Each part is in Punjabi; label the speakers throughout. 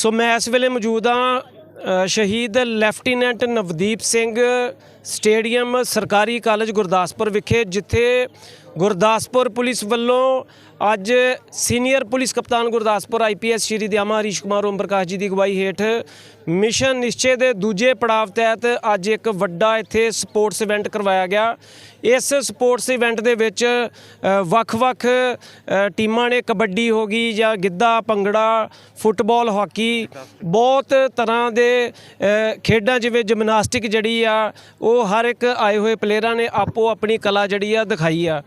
Speaker 1: ਸੋ ਮੈਂ ਇਸ ਵੇਲੇ ਮੌਜੂਦ ਹਾਂ ਸ਼ਹੀਦ ਲੈਫਟੀਨੈਂਟ ਨਵਦੀਪ ਸਿੰਘ ਸਟੇਡੀਅਮ ਸਰਕਾਰੀ ਕਾਲਜ ਗੁਰਦਾਸਪੁਰ ਵਿਖੇ, ਜਿੱਥੇ ਗੁਰਦਾਸਪੁਰ ਪੁਲਿਸ ਵੱਲੋਂ ਅੱਜ ਸੀਨੀਅਰ ਪੁਲਿਸ ਕਪਤਾਨ ਗੁਰਦਾਸਪੁਰ ਆਈਪੀਐਸ ਸ਼੍ਰੀ ਦਿਆਮਾ ਹਰੀਸ਼ ਕੁਮਾਰ, ਓਮ ਪ੍ਰਕਾਸ਼ ਜੀ ਦੀ ਅਗਵਾਈ ਹੇਠ ਮਿਸ਼ਨ ਨਿਸ਼ਚੇ ਦੇ ਦੂਜੇ ਪੜਾਅ ਤਹਿਤ ਅੱਜ ਇੱਕ ਵੱਡਾ ਇੱਥੇ ਸਪੋਰਟਸ ਇਵੈਂਟ ਕਰਵਾਇਆ ਗਿਆ। ਇਸ ਸਪੋਰਟਸ ਇਵੈਂਟ ਦੇ ਵਿੱਚ ਵੱਖ-ਵੱਖ ਟੀਮਾਂ ਨੇ ਕਬੱਡੀ ਹੋ ਗਈ ਜਾਂ ਗਿੱਧਾ, ਭੰਗੜਾ, ਫੁੱਟਬਾਲ, ਹਾਕੀ, ਬਹੁਤ ਤਰ੍ਹਾਂ ਦੇ ਖੇਡਾਂ ਜਿਵੇਂ ਜਿਮਨਾਸਟਿਕ ਜਿਹੜੀ ਆ, ਉਹ ਹਰ ਇੱਕ ਆਏ ਹੋਏ ਪਲੇਅਰਾਂ ਨੇ ਆਪੋ ਆਪਣੀ ਕਲਾ ਜਿਹੜੀ ਆ ਦਿਖਾਈ ਆ।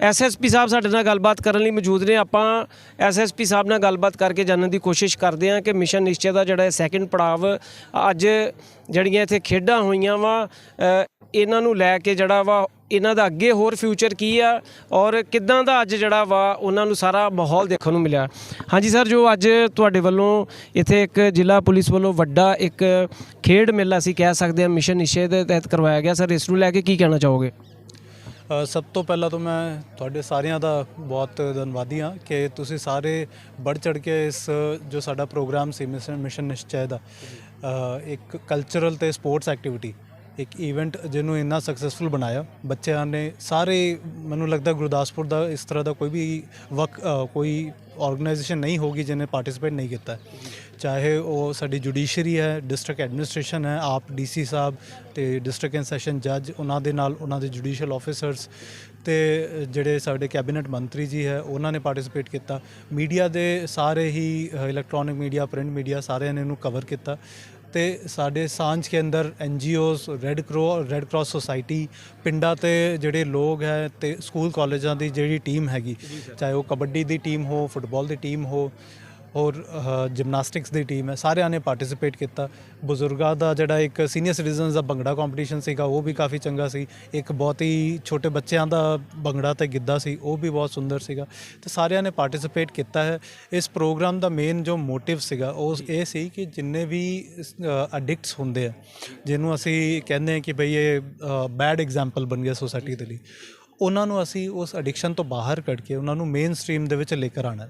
Speaker 1: ਐਸਐਸਪੀ ਸਾਹਿਬ ਸਾਡੇ ਨਾਲ ਗੱਲਬਾਤ ਕਰਨ ਲਈ ਮੌਜੂਦ ਨੇ। ਆਪਾਂ ਐਸਐਸਪੀ ਸਾਹਿਬ ਨਾਲ ਗੱਲਬਾਤ ਕਰਕੇ ਜਾਣਨ ਦੀ ਕੋਸ਼ਿਸ਼ ਕਰਦੇ ਹਾਂ ਕਿ ਮਿਸ਼ਨ ਨਿਸ਼ਚੈ ਦਾ ਜਿਹੜਾ ਸੈਕਿੰਡ ਪੜਾਵ ਅੱਜ ਜਿਹੜੀਆਂ ਇੱਥੇ ਖੇਡਾਂ ਹੋਈਆਂ ਵਾ ਇਹਨਾਂ ਨੂੰ ਲੈ ਕੇ ਜਿਹੜਾ ਵਾ ਇਹਨਾਂ ਦਾ ਅੱਗੇ ਹੋਰ ਫਿਊਚਰ ਕੀ ਆ ਔਰ ਕਿੱਦਾਂ ਦਾ ਅੱਜ ਜਿਹੜਾ ਵਾ ਉਹਨਾਂ ਨੂੰ ਸਾਰਾ ਮਾਹੌਲ ਦੇਖਣ ਨੂੰ ਮਿਲਿਆ। ਹਾਂਜੀ ਸਰ, ਜੋ ਅੱਜ ਤੁਹਾਡੇ ਵੱਲੋਂ ਇੱਥੇ ਇੱਕ ਜ਼ਿਲ੍ਹਾ ਪੁਲਿਸ ਵੱਲੋਂ ਵੱਡਾ ਇੱਕ ਖੇਡ ਮੇਲਾ ਅਸੀਂ ਕਹਿ ਸਕਦੇ ਹਾਂ, ਮਿਸ਼ਨ ਨਿਸ਼ਚੈ ਦੇ ਤਹਿਤ ਕਰਵਾਇਆ ਗਿਆ। ਸਰ, ਇਸ ਨੂੰ ਲੈ ਕੇ ਕੀ ਕਹਿਣਾ ਚਾਹੋਗੇ?
Speaker 2: ਸਭ ਤੋਂ ਪਹਿਲਾਂ ਤਾਂ ਮੈਂ ਤੁਹਾਡੇ ਸਾਰਿਆਂ ਦਾ ਬਹੁਤ ਧੰਨਵਾਦੀ ਹਾਂ ਕਿ ਤੁਸੀਂ ਸਾਰੇ ਵੱਧ ਚੜ ਕੇ ਇਸ ਜੋ ਸਾਡਾ ਪ੍ਰੋਗਰਾਮ ਸੀ, ਮਿਸ਼ਨ ਮਿਸ਼ਨ ਨਿਸ਼ਚੈ ਦਾ ਇੱਕ ਕਲਚਰਲ ਤੇ ਸਪੋਰਟਸ ਐਕਟੀਵਿਟੀ ਇੱਕ ਇਵੈਂਟ ਜਿਹਨੂੰ ਇੰਨਾ ਸਕਸੈਸਫੁਲ ਬਣਾਇਆ। ਬੱਚਿਆਂ ਨੇ ਸਾਰੇ, ਮੈਨੂੰ ਲੱਗਦਾ ਗੁਰਦਾਸਪੁਰ ਦਾ ਇਸ ਤਰ੍ਹਾਂ ਦਾ ਕੋਈ ਵੀ ਵਕ ਕੋਈ ਆਰਗੇਨਾਈਜੇਸ਼ਨ ਨਹੀਂ ਹੋਗੀ ਜਿਹਨੇ ਪਾਰਟਿਸਿਪੇਟ ਨਹੀਂ ਕੀਤਾ। ਚਾਹੇ ਉਹ ਸਾਡੀ ਜੁਡੀਸ਼ਰੀ ਹੈ ਡਿਸਟ੍ਰਿਕਟ ਐਡਮਿਨਿਸਟ੍ਰੇਸ਼ਨ ਹੈ, ਆਪ ਡੀਸੀ ਸਾਹਿਬ ਤੇ ਡਿਸਟ੍ਰਿਕਟ ਐਂਡ ਸੈਸ਼ਨ ਜੱਜ ਉਹਨਾਂ ਦੇ ਨਾਲ ਉਹਨਾਂ ਦੇ ਜੁਡੀਸ਼ੀਅਲ ਆਫੀਸਰਸ ਤੇ ਜਿਹੜੇ ਸਾਡੇ ਕੈਬਨਿਟ ਮੰਤਰੀ ਜੀ ਹੈ, ਉਹਨਾਂ ਨੇ ਪਾਰਟਿਸਿਪੇਟ ਕੀਤਾ। ਮੀਡੀਆ ਦੇ ਸਾਰੇ ਹੀ ਇਲੈਕਟ੍ਰੋਨਿਕ ਮੀਡੀਆ ਪ੍ਰਿੰਟ ਮੀਡੀਆ ਸਾਰਿਆਂ ਨੇ ਇਹਨੂੰ ਕਵਰ ਕੀਤਾ। ਤੇ ਸਾਡੇ ਸਾਂਝ ਕੇ ਅੰਦਰ ਐਨਜੀਓਜ਼ ਰੈੱਡ ਕਰੋ ਰੈੱਡ ਕਰਾਸ ਸੁਸਾਇਟੀ ਪਿੰਡਾਂ ਤੇ ਜਿਹੜੇ ਲੋਕ ਹੈ ਤੇ ਸਕੂਲ ਕਾਲਜਾਂ ਦੀ ਜਿਹੜੀ ਟੀਮ ਹੈਗੀ ਚਾਹੇ ਉਹ ਕਬੱਡੀ ਦੀ ਟੀਮ ਹੋ ਫੁੱਟਬਾਲ ਦੀ ਟੀਮ ਹੋ ਹੋਰ ਜਿਮਨਾਸਟਿਕਸ ਦੀ ਟੀਮ ਹੈ। ਸਾਰਿਆਂ ਨੇ ਪਾਰਟਿਸਿਪੇਟ ਕੀਤਾ। ਬਜ਼ੁਰਗਾਂ ਦਾ ਜਿਹੜਾ ਇੱਕ ਸੀਨੀਅਰ ਸਿਟੀਜ਼ਨਸ ਦਾ ਬੰਗੜਾ ਕੰਪੀਟੀਸ਼ਨ ਸੀਗਾ, ਉਹ ਵੀ ਕਾਫੀ ਚੰਗਾ ਸੀ। ਇੱਕ ਬਹੁਤ ਹੀ ਛੋਟੇ ਬੱਚਿਆਂ ਦਾ ਬੰਗੜਾ ਤੇ ਗਿੱਧਾ ਸੀ, ਉਹ ਵੀ ਬਹੁਤ ਸੁੰਦਰ ਸੀਗਾ। ਤੇ ਸਾਰਿਆਂ ਨੇ ਪਾਰਟਿਸਿਪੇਟ ਕੀਤਾ ਹੈ। ਇਸ ਪ੍ਰੋਗਰਾਮ ਦਾ ਮੇਨ ਜੋ ਮੋਟਿਵ ਸੀਗਾ, ਉਹ ਇਹ ਸੀ ਕਿ ਜਿੰਨੇ ਵੀ ਐਡਿਕਟਸ ਹੁੰਦੇ ਆ, ਜਿਹਨੂੰ ਅਸੀਂ ਕਹਿੰਦੇ ਹਾਂ ਕਿ ਭਈ ਇਹ ਬੈਡ ਐਗਜ਼ਾਮਪਲ ਬਣ ਗਿਆ ਸੋਸਾਇਟੀ ਦੇ ਲਈ। ਉਹਨਾਂ ਨੂੰ ਅਸੀਂ ਉਸ ਐਡਿਕਸ਼ਨ ਤੋਂ ਬਾਹਰ ਕੱਢ ਕੇ ਉਹਨਾਂ ਨੂੰ ਮੇਨ ਸਟ੍ਰੀਮ ਦੇ ਵਿੱਚ ਲੈ ਕੇ ਆਉਣਾ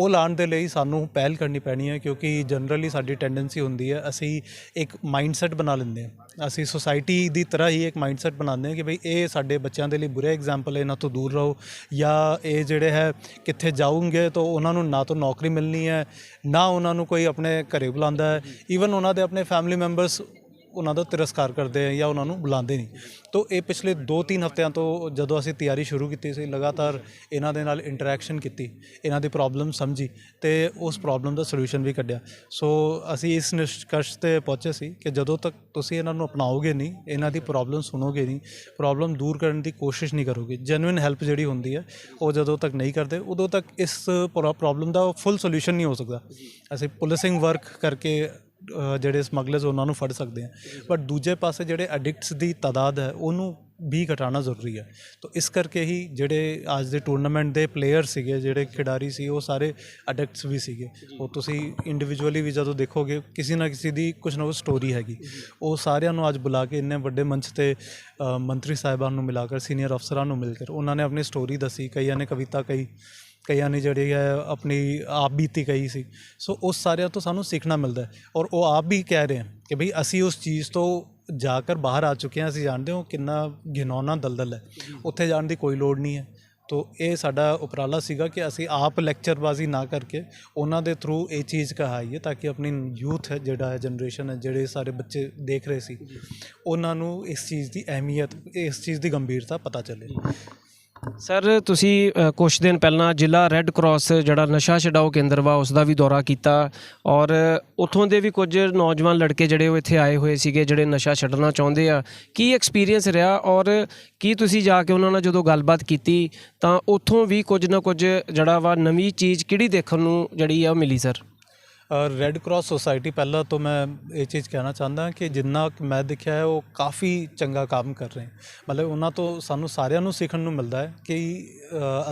Speaker 2: ਉਹ ਲਾਉਣ ਦੇ ਲਈ ਸਾਨੂੰ ਪਹਿਲ ਕਰਨੀ ਪੈਣੀ ਹੈ ਕਿਉਂਕਿ ਜਨਰਲੀ ਸਾਡੀ ਟੈਂਡੈਂਸੀ ਹੁੰਦੀ ਹੈ, ਅਸੀਂ ਇੱਕ ਮਾਈਂਡਸੈਟ ਬਣਾ ਲੈਂਦੇ ਹਾਂ। ਅਸੀਂ ਸੋਸਾਇਟੀ ਦੀ ਤਰ੍ਹਾਂ ਹੀ ਇੱਕ ਮਾਈਂਡਸੈਟ ਬਣਾਉਂਦੇ ਹਾਂ ਕਿ ਭਈ ਇਹ ਸਾਡੇ ਬੱਚਿਆਂ ਦੇ ਲਈ ਬੁਰੇ ਐਗਜ਼ਾਮਪਲ ਹੈ, ਇਹਨਾਂ ਤੋਂ ਦੂਰ ਰਹੋ ਜਾਂ ਇਹ ਜਿਹੜੇ ਹੈ ਕਿੱਥੇ ਜਾਊਂਗੇ ਤਾਂ ਉਹਨਾਂ ਨੂੰ ਨਾ ਤਾਂ ਨੌਕਰੀ ਮਿਲਣੀ ਹੈ, ਨਾ ਉਹਨਾਂ ਨੂੰ ਕੋਈ ਆਪਣੇ ਘਰੇ ਬੁਲਾਉਂਦਾ ਹੈ। ਈਵਨ ਉਹਨਾਂ ਦੇ ਆਪਣੇ ਫੈਮਿਲੀ ਮੈਂਬਰਸ ਉਹਨਾਂ ਦਾ ਤਿਰਸਕਾਰ ਕਰਦੇ ਆ ਜਾਂ ਉਹਨਾਂ ਨੂੰ ਬੁਲਾਉਂਦੇ ਨਹੀਂ। ਤੋਂ ਇਹ ਪਿਛਲੇ 2-3 ਹਫ਼ਤਿਆਂ ਤੋਂ ਜਦੋਂ ਅਸੀਂ ਤਿਆਰੀ ਸ਼ੁਰੂ ਕੀਤੀ ਸੀ, ਲਗਾਤਾਰ ਇਹਨਾਂ ਦੇ ਨਾਲ ਇੰਟਰੈਕਸ਼ਨ ਕੀਤੀ, ਇਹਨਾਂ ਦੀ ਪ੍ਰੋਬਲਮ ਸਮਝੀ ਤੇ ਉਸ ਪ੍ਰੋਬਲਮ ਦਾ ਸੋਲੂਸ਼ਨ ਵੀ ਕੱਢਿਆ। ਸੋ ਅਸੀਂ ਇਸ ਨਿਸ਼ਕਸ਼ ਤੇ ਪਹੁੰਚੇ ਸੀ ਕਿ ਜਦੋਂ ਤੱਕ ਤੁਸੀਂ ਇਹਨਾਂ ਨੂੰ ਅਪਣਾਓਗੇ ਨਹੀਂ, ਇਹਨਾਂ ਦੀ ਪ੍ਰੋਬਲਮ ਸੁਣੋਗੇ ਨਹੀਂ ਪ੍ਰੋਬਲਮ ਦੂਰ ਕਰਨ ਦੀ ਕੋਸ਼ਿਸ਼ ਨਹੀਂ ਕਰੋਗੇ ਜੈਨੂਇਨ ਹੈਲਪ ਜਿਹੜੀ ਹੁੰਦੀ ਹੈ, ਉਹ ਜਦੋਂ ਤੱਕ ਨਹੀਂ ਕਰਦੇ, ਉਦੋਂ ਤੱਕ ਇਸ ਪ੍ਰੋਬਲਮ ਦਾ ਫੁੱਲ ਸੋਲੂਸ਼ਨ ਨਹੀਂ ਹੋ ਸਕਦਾ। ਅਸੀਂ ਪੁਲਿਸਿੰਗ ਵਰਕ ਕਰਕੇ ਜਿਹੜੇ ਸਮਗਲਰਸ ਉਹਨਾਂ ਨੂੰ ਫੜ ਸਕਦੇ ਆ। ਬਟ ਦੂਜੇ ਪਾਸੇ ਜਿਹੜੇ ਐਡਿਕਟਸ ਦੀ ਤਾਦਾਦ ਹੈ ਉਹਨੂੰ ਵੀ ਘਟਾਉਣਾ ਜ਼ਰੂਰੀ ਹੈ। ਤਾਂ ਇਸ ਕਰਕੇ ਹੀ ਜਿਹੜੇ ਅੱਜ ਦੇ ਟੂਰਨਾਮੈਂਟ ਦੇ ਪਲੇਅਰ ਸੀਗੇ ਜਿਹੜੇ ਖਿਡਾਰੀ ਸੀ ਉਹ ਸਾਰੇ ਐਡਿਕਟਸ ਵੀ ਸੀਗੇ। ਉਹ ਤੁਸੀਂ ਇੰਡੀਵਿਜੂਅਲੀ ਵੀ ਜਦੋਂ ਦੇਖੋਗੇ ਕਿਸੇ ਨਾ ਕਿਸੇ ਦੀ ਕੁਝ ਨਾ ਕੁਝ ਸਟੋਰੀ ਹੈਗੀ। ਉਹ ਸਾਰਿਆਂ ਨੂੰ ਅੱਜ ਬੁਲਾ ਕੇ ਇੰਨੇ ਵੱਡੇ ਮੰਚ ਤੇ ਮੰਤਰੀ ਸਾਹਿਬਾਨ ਨੂੰ ਮਿਲਾ ਕੇ ਸੀਨੀਅਰ ਅਫਸਰਾਂ ਨੂੰ ਮਿਲ ਕੇ ਉਹਨਾਂ ਨੇ ਆਪਣੀ ਸਟੋਰੀ ਦੱਸੀ ਕਈਆਂ ਨੇ ਕਵਿਤਾ ਕਹੀ। ਕਈਆਂ ਨੇ ਜਿਹੜੀ ਹੈ ਆਪਣੀ ਆਪ ਬੀਤੀ ਕਹੀ ਸੀ। ਸੋ ਉਸ ਸਾਰਿਆਂ ਤੋਂ ਸਾਨੂੰ ਸਿੱਖਣਾ ਮਿਲਦਾ ਔਰ ਉਹ ਆਪ ਵੀ ਕਹਿ ਰਹੇ ਹਨ ਕਿ ਭਈ ਅਸੀਂ ਉਸ ਚੀਜ਼ ਤੋਂ ਜਾ ਕਰ ਬਾਹਰ ਆ ਚੁੱਕੇ ਹਾਂ। ਅਸੀਂ ਜਾਣਦੇ ਹਾਂ ਕਿੰਨਾ ਘਿਨੌਣਾ ਦਲਦਲ ਹੈ। ਉੱਥੇ ਜਾਣ ਦੀ ਕੋਈ ਲੋੜ ਨਹੀਂ ਹੈ। ਤੋ ਇਹ ਸਾਡਾ ਉਪਰਾਲਾ ਸੀਗਾ ਕਿ ਅਸੀਂ ਆਪ ਲੈਕਚਰਬਾਜ਼ੀ ਨਾ ਕਰਕੇ ਉਹਨਾਂ ਦੇ ਥਰੂ ਇਹ ਚੀਜ਼ ਕਹਾਈਏ ਤਾਂ ਕਿ ਆਪਣੀ ਯੂਥ ਹੈ, ਜਿਹੜਾ ਹੈ ਜਨਰੇਸ਼ਨ ਹੈ, ਜਿਹੜੇ ਸਾਰੇ ਬੱਚੇ ਦੇਖ ਰਹੇ ਸੀ, ਉਹਨਾਂ ਨੂੰ ਇਸ ਚੀਜ਼ ਦੀ ਅਹਿਮੀਅਤ, ਇਸ ਚੀਜ਼ ਦੀ ਗੰਭੀਰਤਾ ਪਤਾ ਚੱਲੇ।
Speaker 1: ਸਰ ਤੁਸੀਂ ਅ, ਕੁਛ ਦਿਨ ਪਹਿਲਾਂ ਜ਼ਿਲ੍ਹਾ ਰੈੱਡ ਕਰਾਸ ਜਿਹੜਾ ਨਸ਼ਾ ਛਡਾਓ ਕੇਂਦਰ ਵਾ ਉਸ ਦਾ ਵੀ ਦੌਰਾ ਕੀਤਾ ਔਰ ਉੱਥੋਂ ਦੇ ਵੀ ਕੁਝ ਨੌਜਵਾਨ ਲੜਕੇ ਜਿਹੜੇ ਉਹ ਇੱਥੇ ਆਏ ਹੋਏ ਸੀਗੇ ਜਿਹੜੇ ਨਸ਼ਾ ਛੱਡਣਾ ਚਾਹੁੰਦੇ ਆ। ਕੀ ਐਕਸਪੀਰੀਅੰਸ ਰਿਹਾ ਔਰ ਕੀ ਤੁਸੀਂ ਜਾ ਕੇ ਉਹਨਾਂ ਨਾਲ ਜਦੋਂ ਗੱਲਬਾਤ ਕੀਤੀ ਤਾਂ ਉੱਥੋਂ ਵੀ ਕੁਝ ਨਾ ਕੁਝ ਜਿਹੜਾ ਵਾ ਨਵੀਂ ਚੀਜ਼ ਕਿਹੜੀ ਦੇਖਣ ਨੂੰ ਜਿਹੜੀ ਆ ਉਹ ਮਿਲੀ ਸਰ
Speaker 2: ਰੈੱਡ ਕਰਾਸ ਸੁਸਾਇਟੀ ਪਹਿਲਾਂ ਤੋਂ ਮੈਂ ਇਹ ਚੀਜ਼ ਕਹਿਣਾ ਚਾਹੁੰਦਾ ਕਿ ਜਿੰਨਾ ਕੁ ਮੈਂ ਦੇਖਿਆ ਹੈ, ਉਹ ਕਾਫੀ ਚੰਗਾ ਕੰਮ ਕਰ ਰਹੇ ਮਤਲਬ ਉਹਨਾਂ ਤੋਂ ਸਾਨੂੰ ਸਾਰਿਆਂ ਨੂੰ ਸਿੱਖਣ ਨੂੰ ਮਿਲਦਾ ਹੈ ਕਿ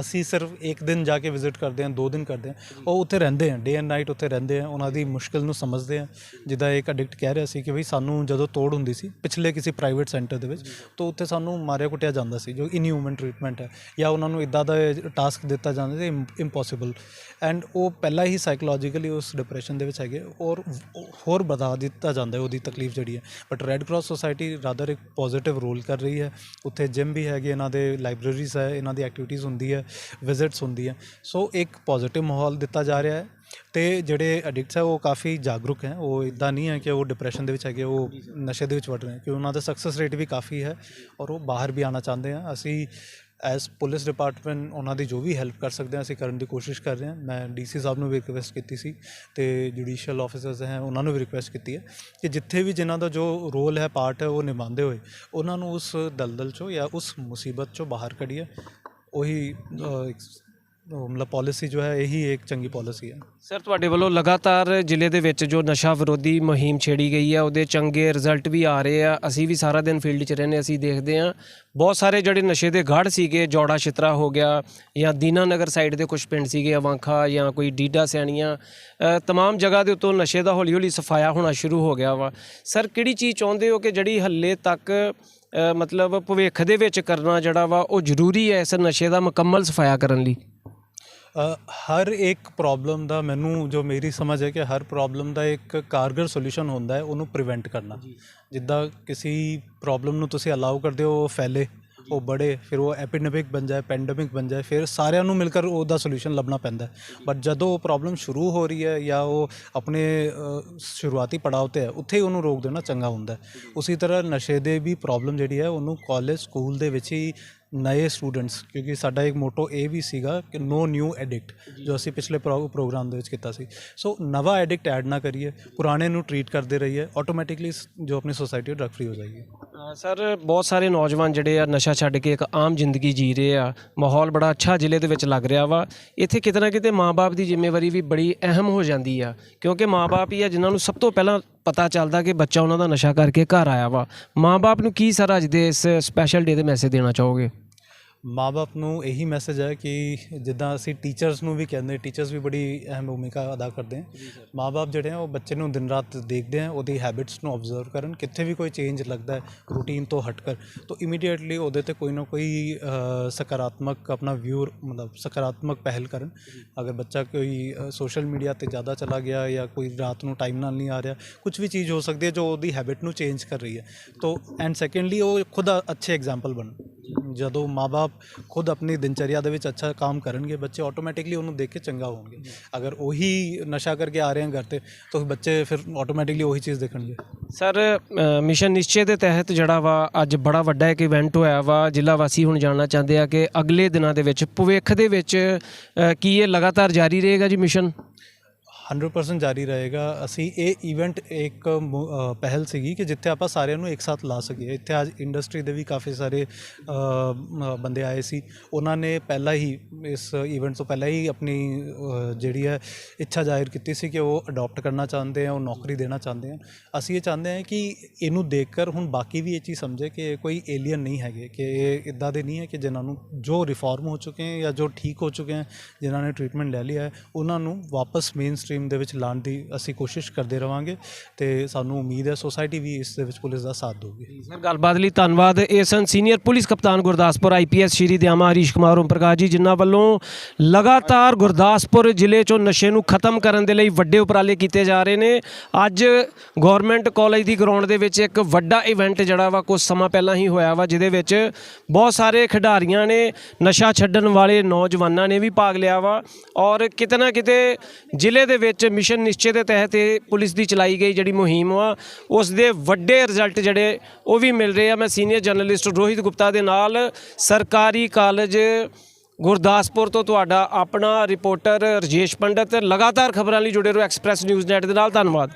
Speaker 2: ਅਸੀਂ ਸਿਰਫ ਇੱਕ ਦਿਨ ਜਾ ਕੇ ਵਿਜ਼ਿਟ ਕਰਦੇ ਹਾਂ, ਦੋ ਦਿਨ ਕਰਦੇ ਹਾਂ। ਉਹ ਉੱਥੇ ਰਹਿੰਦੇ ਆ ਡੇ ਐਂਡ ਨਾਈਟ ਉੱਥੇ ਰਹਿੰਦੇ ਆ। ਉਹਨਾਂ ਦੀ ਮੁਸ਼ਕਿਲ ਨੂੰ ਸਮਝਦੇ ਆ। ਜਿੱਦਾਂ ਇੱਕ ਐਡਿਕਟ ਕਹਿ ਰਿਹਾ ਸੀ ਕਿ ਵੀ ਸਾਨੂੰ ਜਦੋਂ ਤੋੜ ਹੁੰਦੀ ਸੀ, ਪਿਛਲੇ ਕਿਸੇ ਪ੍ਰਾਈਵੇਟ ਸੈਂਟਰ ਦੇ ਵਿੱਚ, ਤਾਂ ਉੱਥੇ ਸਾਨੂੰ ਮਾਰਿਆ ਕੁੱਟਿਆ ਜਾਂਦਾ ਸੀ, ਜੋ ਇਨਹਿਊਮਨ ਟ੍ਰੀਟਮੈਂਟ ਹੈ। ਜਾਂ ਉਹਨਾਂ ਨੂੰ ਇਦਾਂ ਦਾ ਟਾਸਕ ਦਿੱਤਾ ਜਾਂਦਾ ਸੀ ਇੰਪੋਸੀਬਲ ਐਂਡ ਉਹ ਪਹਿਲਾਂ ਹੀ ਸਾਈਕੋਲੋਜੀਕਲੀ ਉਸ ਡਿਪਰੈਸ਼ਨ ਦੇ ਵਿੱਚ ਹੈਗੇ, ਔਰ ਹੋਰ ਵਧਾ ਦਿੱਤਾ ਜਾਂਦਾ ਉਹਦੀ ਤਕਲੀਫ ਜਿਹੜੀ ਹੈ। But red cross society rather ਇੱਕ ਪੋਜ਼ਿਟਿਵ ਰੋਲ ਕਰ ਰਹੀ ਹੈ। ਉੱਥੇ ਜਿਮ ਵੀ ਹੈਗੇ, ਇਹਨਾਂ ਦੇ ਲਾਇਬ੍ਰੇਰੀਜ਼ ਹੈ, ਇਹਨਾਂ ਦੀ ਐਕਟੀਵਿਟੀਜ਼ ਹੁੰਦੀ ਹੈ ਵਿਜ਼ਿਟਸ ਹੁੰਦੀ ਹੈ। ਸੋ ਇੱਕ ਪੋਜ਼ਿਟਿਵ ਮਾਹੌਲ ਦਿੱਤਾ ਜਾ ਰਿਹਾ ਹੈ ਤੇ ਜਿਹੜੇ ਐਡਿਕਟਸ ਹੈ, ਉਹ ਕਾਫੀ ਜਾਗਰੂਕ ਹੈ। ਉਹ ਇਦਾਂ ਨਹੀਂ ਹੈ ਕਿ ਉਹ ਡਿਪਰੈਸ਼ਨ ਦੇ ਵਿੱਚ ਹੈਗੇ, ਉਹ ਨਸ਼ੇ ਦੇ ਵਿੱਚ ਵੜ ਰਹੇ ਕਿ ਉਹਨਾਂ ਦਾ ਸਕਸੈਸ ਰੇਟ ਵੀ ਕਾਫੀ ਹੈ ਔਰ ਉਹ ਬਾਹਰ ਵੀ ਆਉਣਾ ਚਾਹੁੰਦੇ ਆ। ਅਸੀਂ ਐਸ ਪੁਲਿਸ ਡਿਪਾਰਟਮੈਂਟ ਉਹਨਾਂ ਦੀ ਜੋ ਵੀ ਹੈਲਪ ਕਰ ਸਕਦੇ ਹਾਂ, ਅਸੀਂ ਕਰਨ ਦੀ ਕੋਸ਼ਿਸ਼ ਕਰ ਰਹੇ ਹਾਂ। ਮੈਂ ਡੀਸੀ ਸਾਹਿਬ ਨੂੰ ਵੀ ਰਿਕਵੈਸਟ ਕੀਤੀ ਸੀ ਤੇ ਜੁਡੀਸ਼ੀਅਲ ਆਫੀਸਰਸ ਹੈ, ਉਹਨਾਂ ਨੂੰ ਵੀ ਰਿਕਵੈਸਟ ਕੀਤੀ ਹੈ ਕਿ ਜਿੱਥੇ ਵੀ ਜਿਨ੍ਹਾਂ ਦਾ ਜੋ ਰੋਲ ਹੈ ਪਾਰਟ ਹੈ, ਉਹ ਨਿਭਾਉਂਦੇ ਹੋਏ, ਉਹਨਾਂ ਨੂੰ ਉਸ ਦਲਦਲ ਚੋਂ ਜਾਂ ਉਸ ਮੁਸੀਬਤ ਚੋਂ ਬਾਹਰ ਕੱਢੀਏ। ਉਹੀ ਉਹ ਮਤਲਬ ਪਾਲਿਸੀ ਜੋ ਹੈ ਇਹੀ ਇੱਕ ਚੰਗੀ ਪਾਲਿਸੀ ਹੈ।
Speaker 1: ਸਰ ਤੁਹਾਡੇ ਵੱਲੋਂ ਲਗਾਤਾਰ ਜ਼ਿਲ੍ਹੇ ਦੇ ਵਿੱਚ ਜੋ ਨਸ਼ਾ ਵਿਰੋਧੀ ਮੁਹਿੰਮ ਛੇੜੀ ਗਈ ਹੈ ਉਹਦੇ ਚੰਗੇ ਰਿਜ਼ਲਟ ਵੀ ਆ ਰਹੇ ਆ। ਅਸੀਂ ਵੀ ਸਾਰਾ ਦਿਨ ਫੀਲਡ 'ਚ ਰਹਿੰਦੇ ਅਸੀਂ ਦੇਖਦੇ ਆ ਬਹੁਤ ਸਾਰੇ ਜਿਹੜੇ ਨਸ਼ੇ ਦੇ ਗੜ੍ਹ ਸੀਗੇ ਜੋੜਾ ਛਿਤਰਾ ਹੋ ਗਿਆ ਜਾਂ ਦੀਨਾਨਗਰ ਸਾਈਡ ਦੇ ਕੁਝ ਪਿੰਡ ਸੀਗੇ ਅਵਾਂਖਾ ਜਾਂ ਕੋਈ ਡੀਡਾ ਸਿਆਣੀਆਂ ਅ, ਤਮਾਮ ਜਗ੍ਹਾ ਦੇ ਉੱਤੋਂ ਨਸ਼ੇ ਦਾ ਹੌਲੀ ਹੌਲੀ ਸਫਾਇਆ ਹੋਣਾ ਸ਼ੁਰੂ ਹੋ ਗਿਆ ਵਾ। ਸਰ ਕਿਹੜੀ ਚੀਜ਼ ਚਾਹੁੰਦੇ ਹੋ ਕਿ ਜਿਹੜੀ ਹੱਲੇ ਤੱਕ ਮਤਲਬ ਭਵਿੱਖ ਦੇ ਵਿੱਚ ਕਰਨਾ ਜਿਹੜਾ ਵਾ ਉਹ ਜ਼ਰੂਰੀ ਹੈ ਇਸ ਨਸ਼ੇ ਦਾ ਮੁਕੰਮਲ ਸਫਾਇਆ ਕਰਨ ਲਈ?
Speaker 2: ਹਰ ਇੱਕ ਪ੍ਰੋਬਲਮ ਦਾ ਮੈਨੂੰ ਜੋ ਮੇਰੀ ਸਮਝ ਹੈ ਕਿ ਹਰ ਪ੍ਰੋਬਲਮ ਦਾ ਇੱਕ ਕਾਰਗਰ ਸੋਲੂਸ਼ਨ ਹੁੰਦਾ ਹੈ ਉਹਨੂੰ ਪ੍ਰੀਵੈਂਟ ਕਰਨਾ। ਜਿੱਦਾਂ ਕਿਸੇ ਪ੍ਰੋਬਲਮ ਨੂੰ ਤੁਸੀਂ ਅਲਾਉ ਕਰਦੇ ਹੋ ਉਹ ਫੈਲੇ ਉਹ ਬੜੇ ਫਿਰ ਉਹ ਐਪੀਡੈਮਿਕ ਬਣ ਜਾਏ ਪੈਂਡੈਮਿਕ ਬਣ ਜਾਏ ਫਿਰ ਸਾਰਿਆਂ ਨੂੰ ਮਿਲ ਕਰ ਉਹਦਾ ਸੋਲੂਸ਼ਨ ਲੱਭਣਾ ਪੈਂਦਾ ਬਟ ਜਦੋਂ ਉਹ ਪ੍ਰੋਬਲਮ ਸ਼ੁਰੂ ਹੋ ਰਹੀ ਹੈ ਜਾਂ ਉਹ ਆਪਣੇ ਸ਼ੁਰੂਆਤੀ ਪੜਾਅ ਤੇ ਹੈ ਉੱਥੇ ਹੀ ਉਹਨੂੰ ਰੋਕ ਦੇਣਾ ਚੰਗਾ ਹੁੰਦਾ ਉਸੇ ਤਰ੍ਹਾਂ ਨਸ਼ੇ ਦੇ ਵੀ ਪ੍ਰੋਬਲਮ ਜਿਹੜੀ ਹੈ ਉਹਨੂੰ ਕਾਲਜ ਸਕੂਲ ਦੇ ਵਿੱਚ ਹੀ ਨਏ ਸਟੂਡੈਂਟਸ ਕਿਉਂਕਿ ਸਾਡਾ ਇੱਕ ਮੋਟੋ ਇਹ ਵੀ ਸੀਗਾ ਕਿ ਨੋ ਨਿਊ ਐਡਿਕਟ ਜੋ ਅਸੀਂ ਪਿਛਲੇ ਪ੍ਰੋ- ਪ੍ਰੋਗਰਾਮ ਦੇ ਵਿੱਚ ਕੀਤਾ ਸੀ। ਸੋ ਨਵਾਂ ਐਡਿਕਟ ਐਡ ਨਾ ਕਰੀਏ, ਪੁਰਾਣੇ ਨੂੰ ਟਰੀਟ ਕਰਦੇ ਰਹੀਏ ਆਟੋਮੈਟਿਕਲੀ ਜੋ ਆਪਣੀ ਸੋਸਾਇਟੀ ਡਰਗ ਫ੍ਰੀ ਹੋ ਜਾਏਗੀ।
Speaker 1: ਸਰ, ਬਹੁਤ ਸਾਰੇ ਨੌਜਵਾਨ ਜਿਹੜੇ ਆ, ਨਸ਼ਾ ਛੱਡ ਕੇ ਇੱਕ ਆਮ ਜ਼ਿੰਦਗੀ ਜੀ ਰਹੇ ਆ, ਮਾਹੌਲ ਬੜਾ ਅੱਛਾ ਜ਼ਿਲ੍ਹੇ ਦੇ ਵਿੱਚ ਲੱਗ ਰਿਹਾ ਵਾ। ਇੱਥੇ ਕਿਤੇ ਨਾ ਕਿਤੇ ਮਾਪੇ ਦੀ ਜ਼ਿੰਮੇਵਾਰੀ ਵੀ ਬੜੀ ਅਹਿਮ ਹੋ ਜਾਂਦੀ ਆ, ਕਿਉਂਕਿ ਮਾਪੇ ਹੀ ਆ ਜਿਨ੍ਹਾਂ ਨੂੰ ਸਭ ਤੋਂ ਪਹਿਲਾਂ ਪਤਾ ਚੱਲਦਾ ਕਿ ਬੱਚਾ ਉਹਨਾਂ ਦਾ ਨਸ਼ਾ ਕਰਕੇ ਘਰ ਆਇਆ ਵਾ। ਮਾਪੇ ਨੂੰ ਕੀ ਸਰ ਅੱਜ ਦੇ ਇਸ ਸਪੈਸ਼ਲ ਡੇ ਦੇ ਮੈਸੇਜ ਦੇਣਾ ਚਾਹੋਗੇ?
Speaker 2: ਮਾਪੇ ਨੂੰ ਇਹੀ ਮੈਸੇਜ ਹੈ ਕਿ ਜਿੱਦਾਂ ਅਸੀਂ ਟੀਚਰਸ ਨੂੰ ਵੀ ਕਹਿੰਦੇ ਟੀਚਰਸ ਵੀ ਬੜੀ ਅਹਿਮ ਭੂਮਿਕਾ ਅਦਾ ਕਰਦੇ ਹਨ ਮਾਪੇ ਜਿਹੜੇ ਆ ਉਹ ਬੱਚੇ ਨੂੰ ਦਿਨ ਰਾਤ ਦੇਖਦੇ ਆ ਉਹਦੀ ਹੈਬਿਟਸ ਨੂੰ ਆਬਜ਼ਰਵ ਕਰਨ ਕਿੱਥੇ ਵੀ ਕੋਈ ਚੇਂਜ ਲੱਗਦਾ ਹੈ ਰੂਟੀਨ ਤੋਂ ਹਟ ਕਰ ਤਾਂ ਇਮੀਡੀਏਟਲੀ ਉਹਦੇ ਤੇ ਕੋਈ ਨਾ ਕੋਈ ਸਕਾਰਾਤਮਕ ਆਪਣਾ ਵਿਊ ਮਤਲਬ ਸਕਾਰਾਤਮਕ ਪਹਿਲ ਕਰਨ। ਅਗਰ ਬੱਚਾ ਕੋਈ ਸੋਸ਼ਲ ਮੀਡੀਆ ਤੇ ਜ਼ਿਆਦਾ ਚਲਾ ਗਿਆ ਜਾਂ ਕੋਈ ਰਾਤ ਨੂੰ ਟਾਈਮ ਨਾਲ ਨਹੀਂ ਆ ਰਿਹਾ ਕੁਝ ਵੀ ਚੀਜ਼ ਹੋ ਸਕਦੀ ਹੈ ਜੋ ਉਹਦੀ ਹੈਬਿਟ ਨੂੰ ਚੇਂਜ ਕਰ ਰਹੀ ਹੈ। ਤਾਂ ਐਂਡ ਸੈਕੰਡਲੀ ਉਹ ਖੁਦ ਅੱਛੇ ਐਗਜ਼ਾਮਪਲ ਬਣ। ਜਦੋਂ ਮਾਪੇ ਖੁਦ ਆਪਣੀ ਦਿਨਚਰਿਆ ਦੇ ਵਿੱਚ ਅੱਛਾ ਕੰਮ ਕਰਨਗੇ, ਬੱਚੇ ਆਟੋਮੈਟਿਕਲੀ ਉਹਨੂੰ ਦੇਖ ਕੇ ਚੰਗਾ ਹੋਣਗੇ। ਅਗਰ ਉਹੀ ਨਸ਼ਾ ਕਰਕੇ ਆ ਰਹੇ ਹਨ ਘਰ ਤੇ, ਤਾਂ ਬੱਚੇ ਫਿਰ ਆਟੋਮੈਟਿਕਲੀ ਉਹੀ ਚੀਜ਼ ਦੇਖਣਗੇ।
Speaker 1: ਸਰ ਮਿਸ਼ਨ ਨਿਸ਼ਚੇ ਦੇ ਤਹਿਤ ਜਿਹੜਾ ਵਾ, ਅੱਜ ਬੜਾ ਵੱਡਾ ਇੱਕ ਇਵੈਂਟ ਹੋਇਆ ਵਾ, ਜ਼ਿਲ੍ਹਾ ਵਾਸੀ ਹੁਣ ਜਾਣਨਾ ਚਾਹੁੰਦੇ ਆ ਕਿ ਅਗਲੇ ਦਿਨਾਂ ਦੇ ਵਿੱਚ, ਭਵਿੱਖ ਦੇ ਵਿੱਚ ਕੀ ਇਹ ਲਗਾਤਾਰ ਜਾਰੀ ਰਹੇਗਾ ਜੀ ਮਿਸ਼ਨ?
Speaker 2: 100% ਜਾਰੀ ਰਹੇਗਾ। ਅਸੀਂ ਇਹ ਇਵੈਂਟ ਇੱਕ ਮੁ- ਅ, ਪਹਿਲ ਸੀਗੀ ਕਿ ਜਿੱਥੇ ਆਪਾਂ ਸਾਰਿਆਂ ਨੂੰ ਇੱਕ ਸਾਥ ਲਾ ਸਕੀਏ। ਇੱਥੇ ਅੱਜ ਇੰਡਸਟਰੀ ਦੇ ਵੀ ਕਾਫੀ ਸਾਰੇ ਅ, ਮ- ਬੰਦੇ ਆਏ ਸੀ। ਉਹਨਾਂ ਨੇ ਪਹਿਲਾਂ ਹੀ ਇਸ ਇਵੈਂਟ ਤੋਂ ਪਹਿਲਾਂ ਹੀ ਆਪਣੀ ਅ, ਜਿਹੜੀ ਹੈ ਇੱਛਾ ਜ਼ਾਹਿਰ ਕੀਤੀ ਸੀ ਕਿ ਉਹ ਅਡਾਪਟ ਕਰਨਾ ਚਾਹੁੰਦੇ ਆ ਉਹ ਨੌਕਰੀ ਦੇਣਾ ਚਾਹੁੰਦੇ ਆ। ਅਸੀਂ ਇਹ ਚਾਹੁੰਦੇ ਹਾਂ ਕਿ ਇਹਨੂੰ ਦੇਖ ਕਰ ਹੁਣ ਬਾਕੀ ਵੀ ਇਹ ਚੀਜ਼ ਸਮਝੇ ਕਿ ਇਹ ਕੋਈ ਏਲੀਅਨ ਨਹੀਂ ਹੈਗੇ ਕਿ ਇਹ ਇਦਾਂ ਦੇ ਨਹੀਂ ਹੈ ਕਿ ਜਿਨ੍ਹਾਂ ਨੂੰ ਜੋ ਰਿਫਾਰਮ ਹੋ ਚੁੱਕੇ ਹੈ ਜਾਂ ਜੋ ਠੀਕ ਹੋ ਚੁੱਕੇ ਹੈ ਜਿਨ੍ਹਾਂ ਨੇ ਟ੍ਰੀਟਮੈਂਟ ਲੈ ਲਿਆ ਹੈ ਉਹਨਾਂ ਨੂੰ ਵਾਪਸ ਮੇਨ ਸਟ੍ਰੀਮ ਦੇ ਵਿੱਚ ਲਾਉਣ ਦੀ ਅਸੀਂ ਕੋਸ਼ਿਸ਼ ਕਰਦੇ ਰਵਾਂਗੇ ਤੇ ਸਾਨੂੰ ਉਮੀਦ ਹੈ ਸੋਸਾਇਟੀ ਵੀ ਇਸ ਦੇ ਵਿੱਚ ਪੁਲਿਸ ਦਾ ਸਾਥ ਦੇਊਗੀ।
Speaker 1: ਸਰ, ਗੱਲਬਾਤ ਲਈ ਧੰਨਵਾਦ। ਇਹ ਸਨ ਸੀਨੀਅਰ ਪੁਲਿਸ ਕਪਤਾਨ ਗੁਰਦਾਸਪੁਰ ਆਈਪੀਐਸ ਸ਼੍ਰੀ ਦਿਆਮਾ, ਹਰੀਸ਼ ਕੁਮਾਰ ਓਮ ਪ੍ਰਕਾਸ਼ ਜੀ, ਜਿਨ੍ਹਾਂ ਵੱਲੋਂ ਲਗਾਤਾਰ ਗੁਰਦਾਸਪੁਰ ਜ਼ਿਲ੍ਹੇ ਚੋਂ ਨਸ਼ੇ ਨੂੰ ਖਤਮ ਕਰਨ ਦੇ ਲਈ ਵੱਡੇ ਉਪਰਾਲੇ ਕੀਤੇ ਜਾ ਰਹੇ ਨੇ। ਅੱਜ ਗਵਰਨਮੈਂਟ ਕਾਲਜ ਦੀ ਗਰਾਊਂਡ ਦੇ ਵਿੱਚ ਇੱਕ ਵੱਡਾ ਇਵੈਂਟ ਜਿਹੜਾ ਵਾ ਕੁਝ ਸਮਾਂ ਪਹਿਲਾਂ ਹੀ ਹੋਇਆ ਵਾ, ਜਿਹਦੇ ਵਿੱਚ ਬਹੁਤ ਸਾਰੇ ਖਿਡਾਰੀਆਂ ਨੇ ਨਸ਼ਾ ਛੱਡਣ ਵਾਲੇ ਨੌਜਵਾਨਾਂ ਨੇ ਵੀ ਭਾਗ ਲਿਆ ਵਾ ਔਰ ਕਿਤੇ ਨਾ ਕਿਤੇ ਜ਼ਿਲ੍ਹੇ ਦੇ ਵਿੱਚ ਮਿਸ਼ਨ ਨਿਸ਼ਚੇ ਦੇ ਤਹਿਤ ਇਹ ਪੁਲਿਸ ਦੀ ਚਲਾਈ ਗਈ ਜਿਹੜੀ ਮੁਹਿੰਮ ਆ ਉਸ ਦੇ ਵੱਡੇ ਰਿਜ਼ਲਟ ਜਿਹੜੇ ਉਹ ਵੀ ਮਿਲ ਰਹੇ ਆ। ਮੈਂ ਸੀਨੀਅਰ ਜਰਨਲਿਸਟ ਰੋਹਿਤ ਗੁਪਤਾ ਦੇ ਨਾਲ ਸਰਕਾਰੀ ਕਾਲਜ ਗੁਰਦਾਸਪੁਰ ਤੋਂ ਤੁਹਾਡਾ ਆਪਣਾ ਰਿਪੋਰਟਰ ਰਜੇਸ਼ ਪੰਡਤ। ਲਗਾਤਾਰ ਖਬਰਾਂ ਲਈ ਜੁੜੇ ਰਹੋ ਐਕਸਪ੍ਰੈਸ ਨਿਊਜ਼ ਨੈਟ ਦੇ ਨਾਲ। ਧੰਨਵਾਦ।